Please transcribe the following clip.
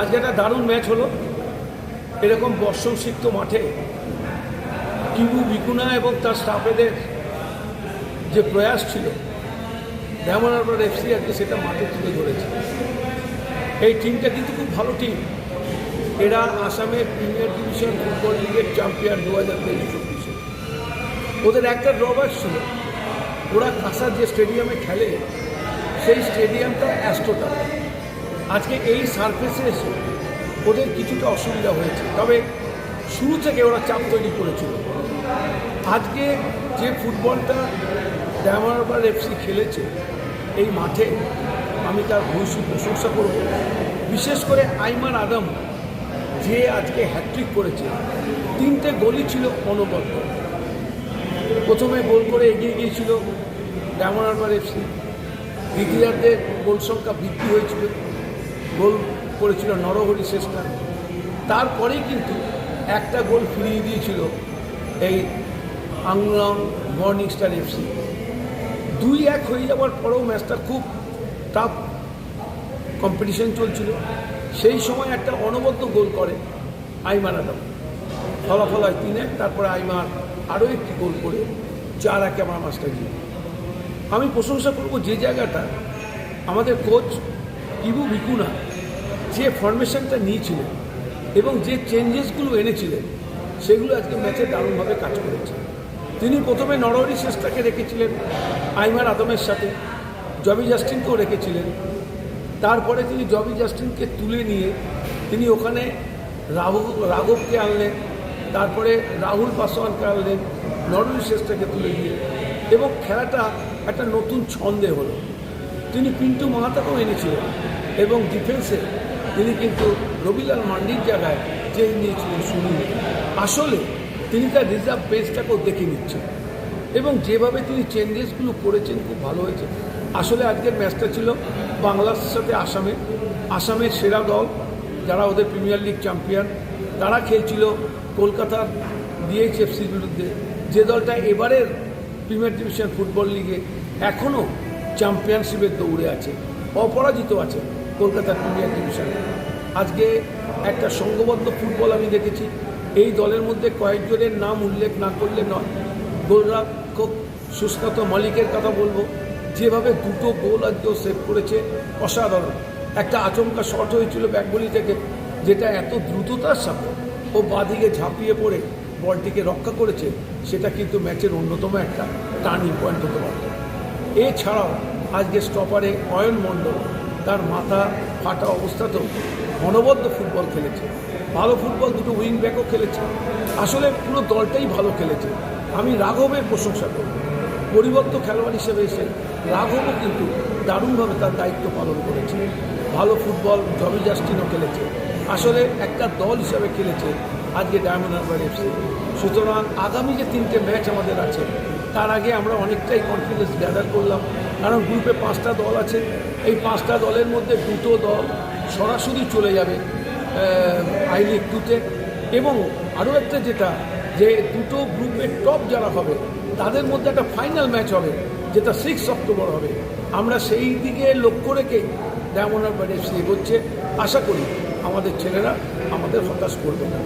আজকে একটা দারুণ ম্যাচ হলো। এরকম বর্ষণসিক্ত মাঠে কিবু বিকুনা এবং তার স্টাফেদের যে প্রয়াস ছিল ড্যামনারবার এফসি আজকে সেটা মাঠে তুলে ধরেছে। এই টিমটা কিন্তু খুব ভালো টিম এরা আসামের প্রিমিয়ার ডিভিশন ফুটবল লিগের চ্যাম্পিয়ন দু হাজার তেইশ চব্বিশে। ওদের একটা ড্রব্যাক ছিল। ওরা কাসার যে স্টেডিয়ামে খেলে, সেই স্টেডিয়ামটা অ্যাস্ট্রোটা আজকে এই সার্ফেসে এসে ওদের কিছুটা অসুবিধা হয়েছে। তবে শুরু থেকে ওরা চাপ তৈরি করেছিল। আজকে যে ফুটবলটা ড্যামারবার এফসি খেলেছে, এই মাঠে আমি তার ভূয়সী প্রশংসা করব। বিশেষ করে আইমান আদম, যে আজকে হ্যাট্রিক করেছে, তিনটে গোলই ছিল অনবদ্য। প্রথমে গোল করে এগিয়ে গিয়েছিল ড্যামারবার এফসি দ্বিতীয়ার্ধে গোল সংখ্যা বৃদ্ধি হয়েছিল। গোল করেছিল নরহরি শেষটা। তারপরেই কিন্তু একটা গোল ফিরিয়ে দিয়েছিল এই আংলং মর্নিং স্টার এফসি দুই এক হয়ে যাওয়ার পরেও ম্যাচটা খুব টাফ কম্পিটিশন চলছিল। সেই সময় একটা অনবদ্য গোল করে আইমান আদম। ফলাফল হয় তিন এক তারপরে আইমান আরও একটি গোল করে চার একে আমার মাছটা গিয়ে আমি প্রশংসা করব যে জায়গাটা আমাদের কোচ কিবু ভিকুনা যে ফরমেশনটা নিয়েছিলেন এবং যে চেঞ্জেসগুলো এনেছিলেন, সেগুলো আজকে ম্যাচে দারুণভাবে কাজ করেছে। তিনি প্রথমে নরহরি শেষটাকে রেখেছিলেন, আইমার আদমের সাথে। জবি জাস্টিনকেও রেখেছিলেন। তারপরে তিনি জবি জাস্টিনকে তুলে নিয়ে তিনি ওখানে রাঘব রাঘবকে আনলেন। তারপরে রাহুল পাসওয়ানকে আনলেন, নরহরি শেষটাকে তুলে দিয়ে এবং খেলাটা একটা নতুন ছন্দে হলো। তিনি পিন্টু মাহাতাকেও এনেছিলেন এবং ডিফেন্সে তিনি কিন্তু রবিলাল মান্ডির জায়গায় যে নিয়েছিলেন সুনীল আসলে তিনি তার রিজার্ভ বেঞ্চটাকেও দেখে নিচ্ছেন। এবং যেভাবে তিনি চেঞ্জেসগুলো করেছেন, খুব ভালো হয়েছে। আসলে আজকের ম্যাচটা ছিল বাংলাদেশের সাথে আসামে। আসামের সেরা দল, যারা ওদের প্রিমিয়ার লিগ চ্যাম্পিয়ন তারা খেলছিল কলকাতার ডিএইচএফসির বিরুদ্ধে। যে দলটা এবারের প্রিমিয়ার ডিভিশন ফুটবল লিগে এখনও চ্যাম্পিয়নশিপের দৌড়ে আছে, অপরাজিত আছে। কলকাতার প্রিমিয়ার ডিভিশনে। আজকে একটা সংঘবদ্ধ ফুটবল আমি দেখেছি। এই দলের মধ্যে কয়েকজনের নাম উল্লেখ না করলে নয়। গোলরক্ষক সুস্নাত মালিকের কথা বলব। যেভাবে দুটো গোল আজকেও সেভ করেছে, অসাধারণ। একটা আচমকা শট হয়েছিল ব্যাকবলি থেকে, যেটা এত দ্রুততার সাথে ও বাদিকে ঝাঁপিয়ে পড়ে বলটিকে রক্ষা করেছে, সেটা কিন্তু ম্যাচের অন্যতম একটা টার্নিং পয়েন্ট হতে পারত। এছাড়াও আজকে স্টপারে অয়ন মণ্ডল তার মাথা ফাটা অবস্থাতেও অনবদ্য ফুটবল খেলেছে। ভালো ফুটবল দুটো উইং ব্যাকও খেলেছে। আসলে পুরো দলটাই ভালো খেলেছে। আমি রাঘবের প্রশংসা করব। পরিবর্ত খেলোয়াড় হিসেবে এসে রাঘবও কিন্তু দারুণভাবে তার দায়িত্ব পালন করেছে। ভালো ফুটবল জবি জাস্টিনও খেলেছে। আসলে একটা দল হিসাবে খেলেছে আজকে ডায়মন্ড হারবার এফসি। সুতরাং আগামী যে তিনটে ম্যাচ আমাদের আছে, তার আগে আমরা অনেকটাই কনফিডেন্স গ্যাদার করলাম। কারণ গ্রুপে পাঁচটা দল আছে। এই পাঁচটা দলের মধ্যে দুটো দল সরাসরি চলে যাবে আই লিগ টুতে। এবং আরও একটা যেটা, যে দুটো গ্রুপের টপ যারা হবে, তাদের মধ্যে একটা ফাইনাল ম্যাচ হবে, যেটা সিক্স অক্টোবর হবে। আমরা সেই দিকে লক্ষ্য রেখে ডায়মন্ড হারবার এফসি এগোচ্ছে। আশা করি আমাদের ছেলেরা আমাদের হতাশ করবে না।